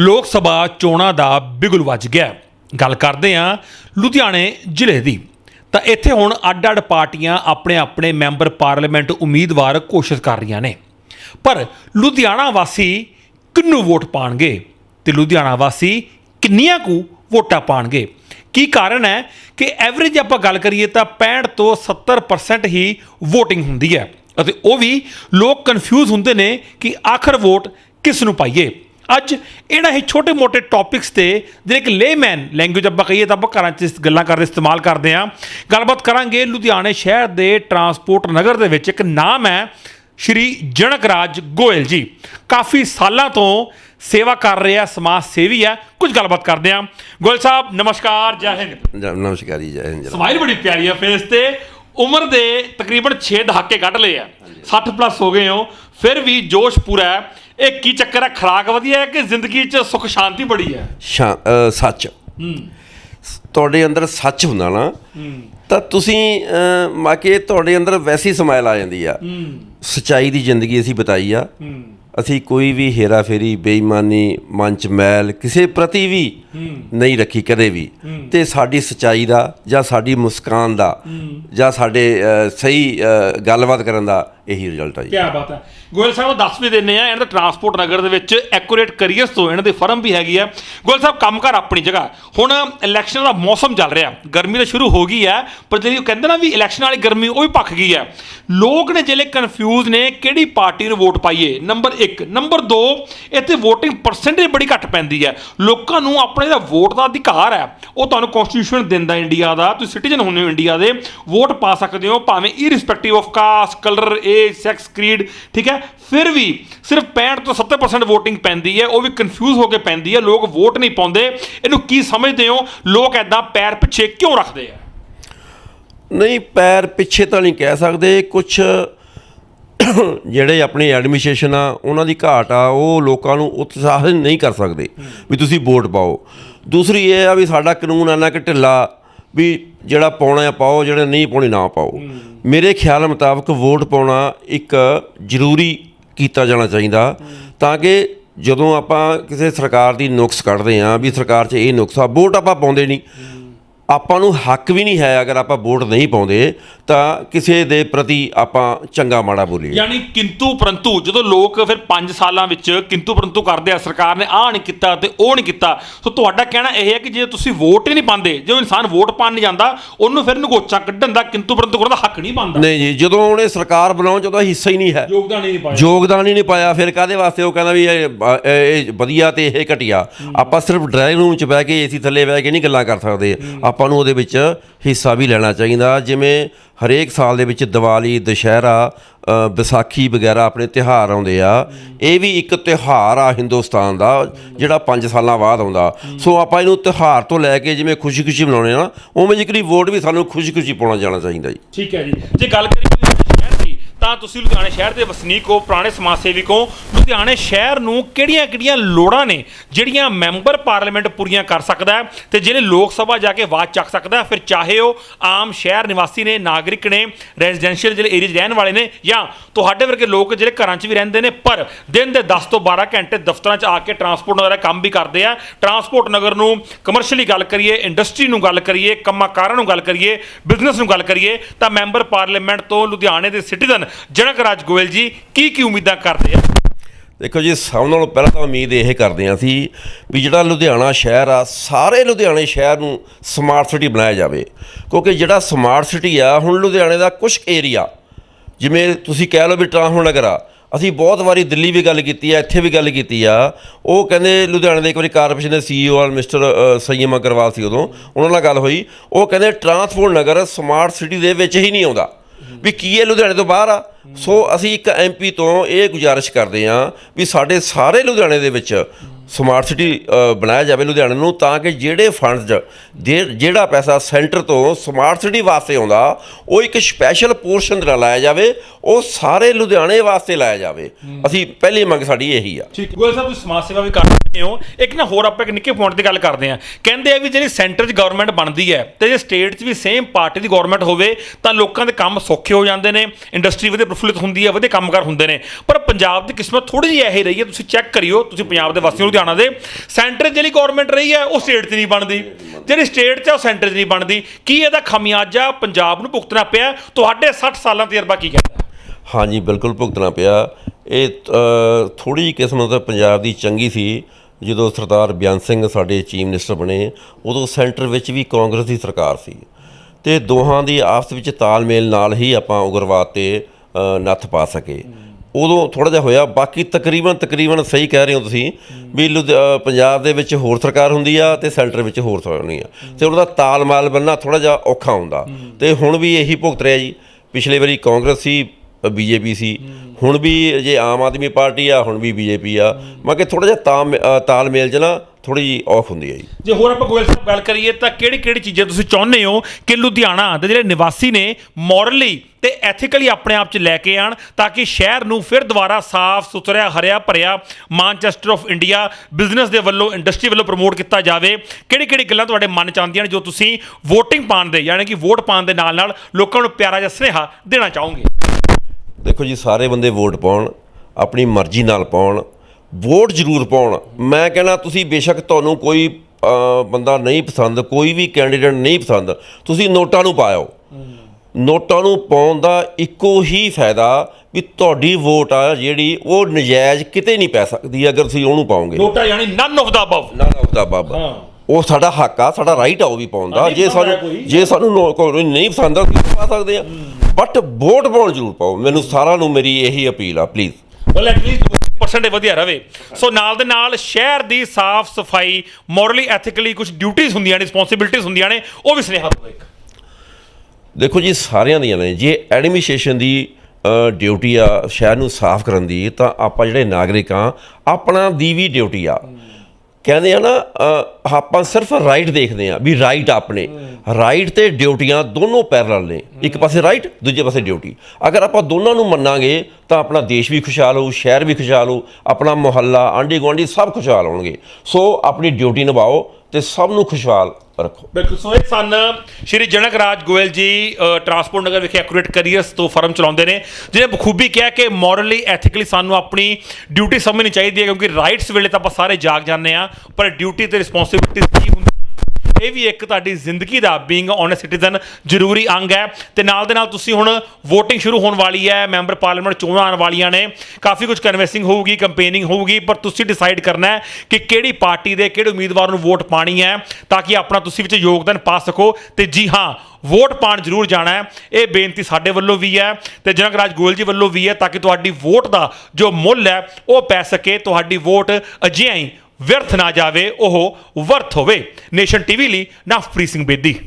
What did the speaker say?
ਲੋਕ ਸਭਾ ਚੋਣਾਂ ਦਾ ਬਿਗੁਲ ਵੱਜ ਗਿਆ। ਗੱਲ ਕਰਦੇ ਹਾਂ ਲੁਧਿਆਣੇ ਜ਼ਿਲ੍ਹੇ ਦੀ। ਤਾਂ ਇੱਥੇ ਹੁਣ ਅੱਡ-ਅੱਡ ਪਾਰਟੀਆਂ ਆਪਣੇ ਆਪਣੇ ਮੈਂਬਰ ਪਾਰਲੀਮੈਂਟ ਉਮੀਦਵਾਰ ਘੋਸ਼ਿਤ ਕਰ ਰਹੀਆਂ ਨੇ। ਪਰ ਲੁਧਿਆਣਾ ਵਾਸੀ ਕਿੰਨੂੰ ਵੋਟ ਪਾਣਗੇ ਤੇ ਲੁਧਿਆਣਾ ਵਾਸੀ ਕਿੰਨੀਆਂ ਕੁ ਵੋਟਾਂ ਪਾਣਗੇ? ਕੀ ਕਾਰਨ ਹੈ ਕਿ ਐਵਰੇਜ ਆਪਾਂ ਗੱਲ ਕਰੀਏ ਤਾਂ 65 ਤੋਂ 70% ਹੀ VOTING ਹੁੰਦੀ ਹੈ। ਅਤੇ ਉਹ ਵੀ ਲੋਕ ਕਨਫਿਊਜ਼ ਹੁੰਦੇ ਨੇ ਕਿ ਆਖਰ ਵੋਟ ਕਿਸ ਨੂੰ ਪਾਈਏ? ਅੱਜ ਇਹਨਾਂ ਹੀ ਛੋਟੇ-ਮੋਟੇ ਟੌਪਿਕਸ ਤੇ ਜਿਹੜੇ ਕਿ ਲੇਮੈਨ ਲੈਂਗੁਏਜ ਆਪਾਂ ਕਹੀਏ ਤਾਂ ਆਪਾਂ ਘਰਾਂ 'ਚ ਇਸ ਗੱਲਾਂ ਕਰਦੇ ਇਸਤੇਮਾਲ ਕਰਦੇ ਹਾਂ। ਗੱਲਬਾਤ ਕਰਾਂਗੇ ਲੁਧਿਆਣੇ ਸ਼ਹਿਰ ਦੇ ਟਰਾਂਸਪੋਰਟ ਨਗਰ ਦੇ ਵਿੱਚ। ਇੱਕ ਨਾਮ ਹੈ ਸ਼੍ਰੀ ਜਨਕ ਰਾਜ ਗੋਇਲ ਜੀ। ਕਾਫੀ ਸਾਲਾਂ ਤੋਂ ਸੇਵਾ ਕਰ ਰਿਹਾ ਸਮਾਜ ਸੇਵੀ ਹੈ। ਕੁਝ ਗੱਲਬਾਤ ਕਰਦੇ ਹਾਂ। ਗੋਇਲ ਸਾਹਿਬ ਨਮਸਕਾਰ ਜੈ ਹਿੰਦ। ਨਮਸਕਾਰ ਜੀ ਜੈ ਹਿੰਦ। ਸਮਾਈਲ ਬੜੀ ਪਿਆਰੀ ਹੈ ਫੇਸ ਤੇ। ਉਮਰ ਦੇ ਤਕਰੀਬਨ 6 ਦਹਾਕੇ ਕੱਢ ਲਏ ਆ। 60 ਪਲੱਸ ਹੋ ਗਏ ਹੋ। ਫਿਰ ਵੀ ਜੋਸ਼ ਪੂਰਾ ਹੈ। ਇਹ ਕੀ ਚੱਕਰ ਹੈ? ਖਰਾਕ ਵਧੀਆ ਹੈ ਕਿ ਜ਼ਿੰਦਗੀ 'ਚ ਸੁੱਖ ਸ਼ਾਂਤੀ ਬੜੀ ਹੈ? ਸ਼ਾ- ਅ, ਸੱਚ। ਤੁਹਾਡੇ ਅੰਦਰ ਸੱਚ ਹੁੰਦਾ ਨਾ ਤਾਂ ਤੁਸੀਂ ਅ, ਮਾ ਕੇ ਤੁਹਾਡੇ ਅੰਦਰ ਵੈਸੀ ਸਮਾਈਲ ਆ ਜਾਂਦੀ ਆ। ਸਚਾਈ ਦੀ ਜ਼ਿੰਦਗੀ ਅਸੀਂ ਬਤਾਈ ਆ। ਅਸੀਂ ਕੋਈ ਵੀ ਹੇਰਾ ਫੇਰੀ ਬੇਈਮਾਨੀ ਮਨ ਚ ਮੈਲ ਕਿਸੇ ਪ੍ਰਤੀ ਵੀ ਨਹੀਂ ਰੱਖੀ ਕਦੇ ਵੀ। ਤੇ ਸਾਡੀ ਸਚਾਈ ਦਾ ਜਾਂ ਸਾਡੀ ਮੁਸਕਾਨ ਦਾ ਜਾਂ ਸਾਡੇ ਅ, ਸਹੀ ਅ, ਗੱਲਬਾਤ ਕਰਨ ਦਾ ਇਹੀ ਰਿਜ਼ਲਟ ਆ ਜੀ। ਕੀ ਬਾਤ ਹੈ। ਗੋਇਲ ਸਾਹਿਬ ਦੱਸ ਵੀ ਦਿੰਨੇ ਆ, ਇਹਨਾਂ ਦਾ ਟਰਾਂਸਪੋਰਟ ਨਗਰ ਦੇ ਵਿੱਚ ਐਕੂਰੇਟ ਕਰੀਅਰਸ ਤੋਂ ਇਹਨਾਂ ਦੀ ਫਰਮ ਵੀ ਹੈਗੀ ਆ। ਗੋਇਲ ਸਾਹਿਬ ਕੰਮ ਕਰ ਆਪਣੀ ਜਗ੍ਹਾ। ਹੁਣ ਇਲੈਕਸ਼ਨ ਦਾ ਮੌਸਮ ਚੱਲ ਰਿਹਾ। ਗਰਮੀ ਤਾਂ ਸ਼ੁਰੂ ਹੋ ਗਈ ਹੈ ਪਰ ਜਿਹੜੀ ਉਹ ਕਹਿੰਦੇ ਨਾ ਵੀ ਇਲੈਕਸ਼ਨ ਵਾਲੀ ਗਰਮੀ, ਉਹ ਵੀ ਭੱਖ ਗਈ ਹੈ ਲੋਕ ਨੇ ਜਿਹੜੇ ਕਨਫਿਊਜ਼ ਨੇ, ਕਿਹੜੀ ਪਾਰਟੀ ਨੂੰ ਵੋਟ ਪਾਈਏ? ਨੰਬਰ 1 ਨੰਬਰ 2 ਇੱਥੇ VOTING ਪਰਸੈਂਟੇਜ ਬੜੀ ਘੱਟ ਪੈਂਦੀ ਹੈ ਲੋਕਾਂ ਨੂੰ ਆਪਣੇ ਜਿਹੜਾ ਵੋਟ ਦਾ ਅਧਿਕਾਰ ਹੈ ਉਹ ਤੁਹਾਨੂੰ ਕਨਸਟੀਟਿਊਸ਼ਨ ਦਿੰਦਾ ਇੰਡੀਆ ਦਾ। ਤੁਸੀਂ ਸਿਟੀਜ਼ਨ ਹੁੰਦੇ ਹੋ ਇੰਡੀਆ ਦੇ। ਵੋਟ ਪਾ ਸਕਦੇ ਹੋ, ਭਾਵੇਂ irrespective of caste colour age sex creed ਠੀਕ ਹੈ? ਫਿਰ ਵੀ ਸਿਰਫ 65 ਤੋਂ 70% VOTING ਪੈਂਦੀ ਹੈ, ਉਹ ਵੀ ਕਨਫਿਊਜ਼ ਹੋ ਕੇ ਪੈਂਦੀ ਹੈ, ਲੋਕ ਵੋਟ ਨਹੀਂ ਪਾਉਂਦੇ। ਇਹਨੂੰ ਕੀ ਸਮਝਦੇ ਹੋ? ਲੋਕ ਐਦਾਂ ਪੈਰ ਪਿੱਛੇ ਕਿਉਂ ਰੱਖਦੇ ਆ? ਨਹੀਂ, ਪੈਰ ਪਿੱਛੇ ਤਾਂ ਨਹੀਂ ਕਹਿ ਸਕਦੇ। ਕੁਝ ਜਿਹੜੇ ਆਪਣੇ ਐਡਮਿਨਿਸਟ੍ਰੇਸ਼ਨ ਆ, ਉਹਨਾਂ ਦੀ ਘਾਟ ਆ, ਉਹ ਲੋਕਾਂ ਨੂੰ ਉਤਸ਼ਾਹਿਤ ਨਹੀਂ ਕਰ ਸਕਦੇ ਵੀ ਤੁਸੀਂ ਵੋਟ ਪਾਓ। ਦੂਸਰੀ ਇਹ ਆ ਵੀ ਸਾਡਾ ਕਾਨੂੰਨ ਇੰਨਾ ਕਿ ਢਿੱਲਾ ਵੀ ਜਿਹੜਾ ਪਾਉਣਾ ਆ ਪਾਓ ਜਿਹੜਾ ਨਹੀਂ ਪਾਉਣੀ ਨਾ ਪਾਓ। ਮੇਰੇ ਖਿਆਲ ਮੁਤਾਬਕ ਵੋਟ ਪਾਉਣਾ ਇੱਕ ਜ਼ਰੂਰੀ ਕੀਤਾ ਜਾਣਾ ਚਾਹੀਦਾ। ਤਾਂ ਕਿ ਜਦੋਂ ਆਪਾਂ ਕਿਸੇ ਸਰਕਾਰ ਦੀ ਨੁਕਸ ਕੱਢਦੇ ਆ ਵੀ ਸਰਕਾਰ 'ਚ ਇਹ ਨੁਕਸ ਆ ਵੋਟ ਆਪਾਂ ਪਾਉਂਦੇ ਨਹੀਂ। ਆਪਾਂ ਨੂੰ ਹੱਕ ਵੀ ਨਹੀਂ ਹੈ ਅਗਰ ਆਪਾਂ ਵੋਟ ਨਹੀਂ ਪਾਉਂਦੇ ਤਾਂ ਕਿਸੇ ਦੇ ਪ੍ਰਤੀ ਆਪਾਂ ਚੰਗਾ ਮਾੜਾ ਬੋਲੀਏ। ਯਾਨੀ ਕਿੰਤੂ ਪਰੰਤੂ ਜਦੋਂ ਲੋਕ ਫਿਰ 5 ਸਾਲਾਂ ਵਿੱਚ ਕਿੰਤੂ ਪਰੰਤੂ ਕਰਦੇ ਆ ਸਰਕਾਰ ਨੇ ਆਹ ਨਹੀਂ ਕੀਤਾ ਤੇ ਉਹ ਨਹੀਂ ਕੀਤਾ ਸੋ ਤੁਹਾਡਾ ਕਹਿਣਾ ਇਹ ਹੈ ਕਿ ਜੇ ਤੁਸੀਂ ਵੋਟ ਹੀ ਨਹੀਂ ਪਾਉਂਦੇ ਜੇ ਇਨਸਾਨ ਵੋਟ ਪਾਣ ਨਹੀਂ ਜਾਂਦਾ ਉਹਨੂੰ ਫਿਰ ਨਗੋਚਾ ਕੱਢਣ ਦਾ ਕਿੰਤੂ ਪਰੰਤੂ ਕਰਨ ਦਾ ਹੱਕ ਨਹੀਂ ਬਣਦਾ। ਨਹੀਂ ਜੀ ਜਦੋਂ ਉਹਨੇ ਸਰਕਾਰ ਬਣਾਉਣ ਉਹਦਾ ਹਿੱਸਾ ਹੀ ਨਹੀਂ ਹੈ। ਯੋਗਦਾਨ ਹੀ ਨਹੀਂ ਪਾਇਆ। ਯੋਗਦਾਨ ਹੀ ਨਹੀਂ ਪਾਇਆ ਫਿਰ ਕਾਦੇ ਵਾਸਤੇ ਉਹ ਕਹਿੰਦਾ ਵੀ ਇਹ ਵਧੀਆ ਤੇ ਇਹ ਘਟੀਆ। ਆਪਾਂ ਸਿਰਫ ਡਰਾਇੰਗ ਰੂਮ ਚ ਬਹਿ ਕੇ ਏਸੀ ਥੱਲੇ ਬਹਿ ਕੇ ਨਹੀਂ ਗੱਲਾਂ ਕਰ ਸਕਦੇ। ਆਪਾਂ ਨੂੰ ਉਹਦੇ ਵਿੱਚ ਹਿੱਸਾ ਵੀ ਲੈਣਾ ਚਾਹੀਦਾ। ਜਿਵੇਂ ਹਰੇਕ ਸਾਲ ਦੇ ਵਿੱਚ ਦੀਵਾਲੀ, ਦੁਸ਼ਹਿਰਾ ਵਿਸਾਖੀ ਵਗੈਰਾ ਆਪਣੇ ਤਿਉਹਾਰ ਆਉਂਦੇ ਆ। ਇਹ ਵੀ ਇੱਕ ਤਿਉਹਾਰ ਆ ਹਿੰਦੁਸਤਾਨ ਦਾ, ਜਿਹੜਾ 5 ਸਾਲਾਂ ਬਾਅਦ ਆਉਂਦਾ। ਸੋ ਆਪਾਂ ਇਹਨੂੰ ਤਿਉਹਾਰ ਤੋਂ ਲੈ ਕੇ ਜਿਵੇਂ ਖੁਸ਼ੀ-ਖੁਸ਼ੀ ਮਨਾਉਣੇ ਆ ਨਾ, ਉਵੇਂ ਜਿਕਰੀ ਵੋਟ ਵੀ ਸਾਨੂੰ ਖੁਸ਼ੀ-ਖੁਸ਼ੀ ਪਾਉਣਾ ਜਾਣਾ ਚਾਹੀਦਾ ਜੀ। ਠੀਕ ਹੈ ਜੀ। ਜੇ ਗੱਲ ਕਰੀਏ ਤਾਂ ਤੁਸੀਂ ਲੁਧਿਆਣੇ ਸ਼ਹਿਰ ਦੇ ਵਸਨੀਕ ਹੋ, ਪੁਰਾਣੇ ਸਮਾਜ ਸੇਵਕ ਹੋ। ਲੁਧਿਆਣੇ ਸ਼ਹਿਰ ਨੂੰ ਕਿਹੜੀਆਂ-ਕਿਹੜੀਆਂ ਲੋੜਾਂ ਨੇ ਜਿਹੜੀਆਂ ਮੈਂਬਰ ਪਾਰਲੀਮੈਂਟ ਪੂਰੀਆਂ ਕਰ ਸਕਦਾ ਹੈ ਤੇ ਜਿਹੜੇ ਲੋਕ ਸਭਾ ਜਾ ਕੇ ਆਵਾਜ਼ ਚੱਕ ਸਕਦਾ ਫਿਰ ਚਾਹੇ ਉਹ ਆਮ ਸ਼ਹਿਰ ਨਿਵਾਸੀ ਨੇ, ਨਾਗਰਿਕ ਨੇ, ਰੈਜ਼ੀਡੈਂਸ਼ੀਅਲ ਜਿਹੜੇ ਏਰੀਆ 'ਚ ਰਹਿਣ ਵਾਲੇ ਨੇ ਜਾਂ ਤੁਹਾਡੇ ਵਰਗੇ ਲੋਕ ਜਿਹੜੇ ਘਰਾਂ 'ਚ ਵੀ ਰਹਿੰਦੇ ਨੇ, ਪਰ ਦਿਨ ਦੇ 10 ਤੋਂ 12 ਘੰਟੇ ਦਫ਼ਤਰਾਂ 'ਚ ਆ ਕੇ ਟਰਾਂਸਪੋਰਟ ਨਗਰ ਕੰਮ ਵੀ ਕਰਦੇ ਆ। ਟਰਾਂਸਪੋਰਟ ਨਗਰ ਨੂੰ ਕਮਰਸ਼ੀਅਲੀ ਗੱਲ ਕਰੀਏ ਇੰਡਸਟਰੀ ਨੂੰ ਗੱਲ ਕਰੀਏ, ਕੰਮਾਂ ਕਾਰਾਂ ਨੂੰ ਗੱਲ ਕਰੀਏ ਬਿਜ਼ਨਸ ਨੂੰ ਗੱਲ ਕਰੀਏ, ਤਾਂ ਮੈਂਬਰ ਪਾਰਲੀਮੈਂਟ ਤੋਂ ਲੁਧਿਆਣੇ ਦੇ ਸਿਟੀਜ਼ਨ ਜਨਕ ਰਾਜ ਗੋਇਲ ਜੀ, ਕੀ ਕੀ ਉਮੀਦਾਂ ਕਰਦੇ ਆ? ਦੇਖੋ ਜੀ, ਸਭ ਨਾਲੋਂ ਪਹਿਲਾਂ ਤਾਂ ਉਮੀਦ ਇਹ ਕਰਦੇ ਹਾਂ ਅਸੀਂ ਵੀ ਜਿਹੜਾ ਲੁਧਿਆਣਾ ਸ਼ਹਿਰ ਆ, ਸਾਰੇ ਲੁਧਿਆਣੇ ਸ਼ਹਿਰ ਨੂੰ ਸਮਾਰਟ ਸਿਟੀ ਬਣਾਇਆ ਜਾਵੇ। ਕਿਉਂਕਿ ਜਿਹੜਾ ਸਮਾਰਟ ਸਿਟੀ ਆ, ਹੁਣ ਲੁਧਿਆਣੇ ਦਾ ਕੁਝ ਏਰੀਆ ਜਿਵੇਂ ਤੁਸੀਂ ਕਹਿ ਲਓ ਵੀ ਟਰਾਂਸਪੋਰਟ ਨਗਰ ਆ, ਅਸੀਂ ਬਹੁਤ ਵਾਰੀ ਦਿੱਲੀ ਵੀ ਗੱਲ ਕੀਤੀ ਆ, ਇੱਥੇ ਵੀ ਗੱਲ ਕੀਤੀ ਆ। ਉਹ ਕਹਿੰਦੇ ਲੁਧਿਆਣੇ ਦੇ ਇੱਕ ਵਾਰੀ ਕਾਰਪੋਰੇਸ਼ਨ ਦੇ ਸੀਈਓ ਆ ਮਿਸਟਰ ਸੰਯਮ ਅਗਰਵਾਲ ਸੀ ਉਦੋਂ, ਉਹਨਾਂ ਨਾਲ ਗੱਲ ਹੋਈ। ਉਹ ਕਹਿੰਦੇ ਟਰਾਂਸਪੋਰਟ ਨਗਰ ਸਮਾਰਟ ਸਿਟੀ ਦੇ ਵਿੱਚ ਹੀ ਨਹੀਂ ਆਉਂਦਾ। ਵੀ ਕੀ ਇਹ ਲੁਧਿਆਣੇ ਤੋਂ ਬਾਹਰ ਆ? ਸੋ ਅਸੀਂ ਇੱਕ ਐਮਪੀ ਤੋਂ ਇਹ ਗੁਜ਼ਾਰਿਸ਼ ਕਰਦੇ ਹਾਂ ਵੀ ਸਾਡੇ ਸਾਰੇ ਲੁਧਿਆਣੇ ਦੇ ਵਿੱਚ ਸਮਾਰਟ ਸਿਟੀ ਬਣਾਇਆ ਜਾਵੇ ਲੁਧਿਆਣੇ ਨੂੰ ਤਾਂ ਕਿ ਜਿਹੜੇ ਫੰਡਸ ਜਿਹੜਾ ਪੈਸਾ ਸੈਂਟਰ ਤੋਂ ਸਮਾਰਟ ਸਿਟੀ ਵਾਸਤੇ ਆਉਂਦਾ ਉਹ ਇੱਕ ਸਪੈਸ਼ਲ ਪੋਰਸ਼ਨ ਦਾ ਲਾਇਆ ਜਾਵੇ ਉਹ ਸਾਰੇ ਲੁਧਿਆਣੇ ਵਾਸਤੇ ਲਾਇਆ ਜਾਵੇ। ਅਸੀਂ ਪਹਿਲੀ ਮੰਗ ਸਾਡੀ ਇਹੀ ਆ। ਠੀਕ। ਗੋਇਲ ਸਾਹਿਬ ਤੁਸੀਂ ਸਮਾਜ ਸੇਵਾ ਵੀ ਕਰ ਰਹੇ ਹੋ। ਇੱਕ ਨਾ ਹੋਰ ਆਪਾਂ ਇੱਕ ਨਿੱਕੇ ਪੁਆਇੰਟ ਦੀ ਗੱਲ ਕਰਦੇ ਆ ਕਹਿੰਦੇ ਆ ਵੀ ਜਿਹੜੀ ਸੈਂਟਰ 'ਚ ਗਵਰਨਮੈਂਟ ਬਣਦੀ ਹੈ ਤੇ ਜੇ ਸਟੇਟ 'ਚ ਵੀ ਸੇਮ ਪਾਰਟੀ ਦੀ ਗਵਰਨਮੈਂਟ ਹੋਵੇ ਤਾਂ ਲੋਕਾਂ ਦੇ ਕੰਮ ਸੌਖੇ ਹੋ ਜਾਂਦੇ ਨੇ ਇੰਡਸਟਰੀ ਵਧੀਆ ਪ੍ਰਫੁੱਲਿਤ ਹੁੰਦੀ ਹੈ ਵਧੀਆ ਕੰਮਕਾਰ ਹੁੰਦੇ ਨੇ। ਪਰ ਪੰਜਾਬ ਦੀ ਕਿਸਮਤ ਥੋੜੀ ਜਿਹੀ ਇਹੀ ਰਹੀ ਹੈ ਤੁਸੀਂ ਚੈੱਕ ਕਰਿਓ ਤੁਸੀਂ ਪੰਜਾਬ ਦੇ ਵਾਸੀਆਂ ਲੁਧਿਆਣਾ ਦੇ। ਸੈਂਟਰ 'ਚ ਜਿਹੜੀ ਗਵਰਨਮੈਂਟ ਰਹੀ ਹੈ ਉਹ ਸਟੇਟ 'ਚ ਨਹੀਂ ਬਣਦੀ। ਜਿਹੜੀ ਸਟੇਟ 'ਚ ਆ, ਉਹ ਸੈਂਟਰ 'ਚ ਨਹੀਂ ਬਣਦੀ। ਕੀ ਇਹਦਾ ਖਮਿਆਜਾ ਪੰਜਾਬ ਨੂੰ ਭੁਗਤਣਾ ਪਿਆ। ਤੁਹਾਡੇ 60 ਸਾਲਾਂ ਦਾ ਤਜਰਬਾ ਕੀ ਕਹਿੰਦਾ? ਹਾਂਜੀ ਬਿਲਕੁਲ ਭੁਗਤਣਾ ਪਿਆ। ਇਹ ਥੋੜੀ ਜਿਹੀ ਕਿਸਮਤ ਪੰਜਾਬ ਦੀ ਚੰਗੀ ਸੀ। ਜਦੋਂ ਸਰਦਾਰ ਬਿਆਨ ਸਿੰਘ ਸਾਡੇ ਚੀਫ ਮਿਨਿਸਟਰ ਬਣੇ ਉਦੋਂ ਸੈਂਟਰ ਵਿੱਚ ਵੀ ਕਾਂਗਰਸ ਦੀ ਸਰਕਾਰ ਸੀ। ਤੇ ਦੋਹਾਂ ਦੀ ਆਪਸ ਵਿੱਚ ਤਾਲਮੇਲ ਨਾਲ ਹੀ ਆਪਾਂ ਉਗਰਵਾਦ ਤੇ ਨੱਥ ਪਾ ਸਕੇ। ਉਦੋਂ ਥੋੜਾ ਜਿਹਾ ਹੋਇਆ ਬਾਕੀ ਤਕਰੀਬਨ ਤਕਰੀਬਨ ਸਹੀ ਕਹਿ ਰਹੇ ਹੋ ਤੁਸੀਂ ਵੀ ਲੁਧ- ਪੰਜਾਬ ਦੇ ਵਿੱਚ ਹੋਰ ਸਰਕਾਰ ਹੁੰਦੀ ਆ ਤੇ ਸੈਂਟਰ ਵਿੱਚ ਹੋਰ ਸਰਕਾਰ ਹੁੰਦੀ ਆ। ਤੇ ਦਾ ਤਾਲਮਾਲ ਬੰਨਣਾ ਥੋੜਾ ਜਿਹਾ ਔਖਾ ਹੁੰਦਾ। ਤੇ ਹੁਣ ਵੀ ਇਹੀ ਭੁਗਤ ਰਿਹਾ ਜੀ। ਪਿਛਲੇ ਵਾਰੀ ਕਾਂਗਰਸ ਸੀ ਬੀਜੇਪੀ ਸੀ। ਹੁਣ ਵੀ ਜੇ ਆਮ ਆਦਮੀ ਪਾਰਟੀ ਆ ਹੁਣ ਵੀ ਬੀਜੇਪੀ ਆ। ਮੈਂ ਕਿ ਥੋੜਾ ਜਿਹਾ ਤਾਮ- ਅ, ਤਾਲਮੇਲ ਚ ਥੋੜੀ ਜਿਹੀ ਔਖ ਹੁੰਦੀ ਹੈ ਜੀ। ਜੇ ਹੋਰ ਆਪਾਂ ਗੋਇਲ ਸਾਹਿਬ ਗੱਲ ਕਰੀਏ ਤਾਂ ਕਿਹੜੀ ਕਿਹੜੀ ਚੀਜ਼ਾਂ ਤੁਸੀਂ ਚਾਹੁੰਦੇ ਹੋ ਕਿ ਲੁਧਿਆਣਾ ਦੇ ਜਿਹੜੇ ਨਿਵਾਸੀ ਨੇ ਮੋਰਲੀ ਤੇ ਐਥੀਕਲੀ ਆਪਣੇ ਆਪ 'ਚ ਲੈ ਕੇ ਆਣ ਤਾਂ ਕਿ ਸ਼ਹਿਰ ਨੂੰ ਫਿਰ ਦੁਬਾਰਾ ਸਾਫ਼ ਸੁਥਰਾ ਹਰਿਆ ਭਰਿਆ ਮਾਨਚੈਸਟਰ ਆਫ ਇੰਡੀਆ ਬਿਜ਼ਨਸ ਦੇ ਵੱਲੋਂ ਇੰਡਸਟਰੀ ਵੱਲੋਂ ਪ੍ਰਮੋਟ ਕੀਤਾ ਜਾਵੇ। ਕਿਹੜੀ ਕਿਹੜੀ ਗੱਲਾਂ ਤੁਹਾਡੇ ਮਨ 'ਚ ਆਉਂਦੀਆਂ ਨੇ ਜੋ ਤੁਸੀਂ VOTING ਪਾਉਣ ਦੇ ਯਾਨੀ ਕਿ ਵੋਟ ਪਾਉਣ ਦੇ ਨਾਲ ਨਾਲ ਲੋਕਾਂ ਨੂੰ ਪਿਆਰਾ ਜਿਹਾ ਸੁਨੇਹਾ ਦੇਣਾ ਚਾਹੋਗੇ? ਦੇਖੋ ਜੀ ਸਾਰੇ ਬੰਦੇ ਵੋਟ ਪਾਉਣ ਆਪਣੀ ਮਰਜ਼ੀ ਨਾਲ ਪਾਉਣ ਵੋਟ ਜ਼ਰੂਰ ਪਾਉਣ। ਮੈਂ ਕਹਿੰਦਾ ਤੁਸੀਂ ਬੇਸ਼ੱਕ ਤੁਹਾਨੂੰ ਕੋਈ ਬੰਦਾ ਨਹੀਂ ਪਸੰਦ ਕੋਈ ਵੀ ਕੈਂਡੀਡੇਟ ਨਹੀਂ ਪਸੰਦ ਤੁਸੀਂ ਨੋਟਾਂ ਨੂੰ ਪਾਇਓ। ਨੋਟਾਂ ਨੂੰ ਪਾਉਣ ਦਾ ਇੱਕੋ ਹੀ ਫਾਇਦਾ ਵੀ ਤੁਹਾਡੀ ਵੋਟ ਆ ਜਿਹੜੀ ਉਹ ਨਜਾਇਜ਼ ਕਿਤੇ ਨਹੀਂ ਪੈ ਸਕਦੀ ਅਗਰ ਤੁਸੀਂ ਉਹਨੂੰ ਪਾਓਗੇ। ਨੋਟਾ ਯਾਨੀ ਨਨ ਆਫ ਦਾ ਅਬਵ ਨਾ ਨਾ ਉਹਦਾ ਬਾਬਾ ਹਾਂ। ਉਹ ਸਾਡਾ ਹੱਕ ਆ ਸਾਡਾ ਰਾਈਟ ਆ ਉਹ ਵੀ ਪਾਉਣ ਦਾ। ਨਹੀਂ ਜੇ ਸਾਨੂੰ। ਜੇ ਸਾਨੂੰ ਕੋਈ ਨਹੀਂ ਪਸੰਦ ਆ ਅਸੀਂ ਪਾ ਸਕਦੇ ਆ। ਬਟ ਵੋਟ ਪਾਉਣ ਜ਼ਰੂਰ ਪਾਓ। ਮੈਨੂੰ ਸਾਰਿਆਂ ਨੂੰ ਮੇਰੀ ਇਹੀ ਅਪੀਲ ਆ ਪਲੀਜ਼ ਵੈਲ ਐਟਲੀਸਟ ਪਰਸੈਂਟੇਜ ਵਧੀਆ ਰਵੇ। ਸੋ ਨਾਲ ਦੇ ਨਾਲ ਸ਼ਹਿਰ ਦੀ ਸਾਫ਼ ਸਫ਼ਾਈ ਮੋਰਲੀ ਐਥਿਕਲੀ ਕੁਝ ਡਿਊਟੀਆਂ ਹੁੰਦੀਆਂ ਨੇ ਰਿਸਪੌਂਸਿਬਿਲਟੀਆਂ ਹੁੰਦੀਆਂ ਨੇ, ਉਹ ਵੀ ਸੁਨੇਹਾ ਦਿਓ ਇੱਕ। ਦੇਖੋ ਜੀ, ਸਾਰਿਆਂ ਦੀਆਂ ਨੇ। ਜੇ ਐਡਮਿਨਿਸਟ੍ਰੇਸ਼ਨ ਦੀ ਡਿਊਟੀ ਆ ਸ਼ਹਿਰ ਨੂੰ ਸਾਫ਼ ਕਰਨ ਦੀ, ਤਾਂ ਆਪਾਂ ਜਿਹੜੇ ਨਾਗਰਿਕ ਆ, ਆਪਣਾ ਦੀ ਵੀ ਡਿਊਟੀ ਆ। ਕਹਿੰਦੇ ਆ ਨਾ ਆਪਾਂ ਸਿਰਫ ਰਾਈਟ ਦੇਖਦੇ ਆ ਵੀ ਰਾਈਟ ਆਪਣੇ। ਰਾਈਟ ਤੇ ਡਿਊਟੀਆਂ ਦੋਨੋਂ ਪੈਰਲਲ ਨੇ। ਇੱਕ ਪਾਸੇ ਰਾਈਟ ਦੂਜੇ ਪਾਸੇ ਡਿਊਟੀ ਅਗਰ ਆਪਾਂ ਦੋਨਾਂ ਨੂੰ ਮੰਨਾਂਗੇ, ਤਾਂ ਆਪਣਾ ਦੇਸ਼ ਵੀ ਖੁਸ਼ਹਾਲ ਹੋਊ, ਸ਼ਹਿਰ ਵੀ ਖੁਸ਼ਹਾਲ ਹੋਊ, ਆਪਣਾ ਮੁਹੱਲਾ ਆਂਢੀ ਗੁਆਂਢੀ ਸਭ ਖੁਸ਼ਹਾਲ ਹੋਣਗੇ। ਸੋ ਆਪਣੀ ਡਿਊਟੀ ਨਿਭਾਓ। ਤੇ ਸਭ ਨੂੰ ਖੁਸ਼ਹਾਲ ਰੱਖੋ। ਬਿਲਕੁਲ ਸੋ ਇਹ ਸਨ, ਸ਼੍ਰੀ ਜਨਕ ਰਾਜ ਗੋਇਲ ਜੀ ਟਰਾਂਸਪੋਰਟ ਨਗਰ ਵਿਖੇ ਐਕੂਰੇਟ ਕਰੀਅਰਸ ਤੋਂ ਫਰਮ ਚਲਾਉਂਦੇ ਨੇ, ਜਿਹਨੇ ਬਖੂਬੀ ਕਿਹਾ ਕਿ ਮੋਰਲੀ ਐਥੀਕਲੀ ਸਾਨੂੰ ਆਪਣੀ ਡਿਊਟੀ ਸਮਝਣੀ ਚਾਹੀਦੀ ਹੈ, ਕਿਉਂਕਿ ਰਾਈਟਸ ਵੇਲੇ ਤਾਂ ਆਪਾਂ ਸਾਰੇ ਜਾਗ ਜਾਂਦੇ ਆ ਪਰ ਡਿਊਟੀ ਤੇ ਰਿਸਪੌਂਸਿਬਿਲਟੀਜ਼ ਕੀ ਹੁੰਦੀ ਇਹ ਵੀ ਇੱਕ ਤੁਹਾਡੀ ਜ਼ਿੰਦਗੀ ਦਾ ਬੀਇੰਗ ਔਨ ਸਿਟੀਜ਼ਨ ਜ਼ਰੂਰੀ ਅੰਗ ਹੈ। ਤੇ ਨਾਲ ਦੇ ਨਾਲ ਤੁਸੀਂ ਹੁਣ VOTING ਸ਼ੁਰੂ ਹੋਣ ਵਾਲੀ ਹੈ, ਮੈਂਬਰ ਪਾਰਲੀਮੈਂਟ ਚੋਣਾਂ ਆਉਣ ਵਾਲੀਆਂ ਨੇ। ਕਾਫੀ ਕੁਝ ਕਨਵੈਂਸਿੰਗ ਹੋਊਗੀ ਕੰਪੇਨਿੰਗ ਹੋਊਗੀ, ਪਰ ਤੁਸੀਂ ਡਿਸਾਈਡ ਕਰਨਾ ਹੈ ਕਿ ਕਿਹੜੀ ਪਾਰਟੀ ਦੇ, ਕਿਹੜੇ ਉਮੀਦਵਾਰ ਨੂੰ ਵੋਟ ਪਾਣੀ ਹੈ, ਤਾਂ ਕਿ ਆਪਣਾ ਤੁਸੀਂ ਵਿੱਚ ਯੋਗਦਾਨ ਪਾ ਸਕੋ। ਤੇ ਜੀ ਹਾਂ ਵੋਟ ਪਾਣ ਜ਼ਰੂਰ ਜਾਣਾ ਹੈ। ਇਹ ਬੇਨਤੀ ਸਾਡੇ ਵੱਲੋਂ ਵੀ ਹੈ ਤੇ ਜਨਕ ਰਾਜ ਗੋਇਲ ਜੀ ਵੱਲੋਂ ਵੀ ਹੈ, ਤਾਂ ਕਿ ਤੁਹਾਡੀ ਵੋਟ ਦਾ ਜੋ ਮੁੱਲ ਹੈ, ਉਹ ਪੈ ਸਕੇ। ਤੁਹਾਡੀ ਵੋਟ ਅਜਿਹਾ ਹੀ ਵਿਅਰਥ ਨਾ ਜਾਵੇ ਉਹ ਵਰਥ ਹੋਵੇ। ਨੇਸ਼ਨ ਟੀਵੀ ਲਈ ਨਵਪ੍ਰੀਤ ਸਿੰਘ ਬੇਦੀ।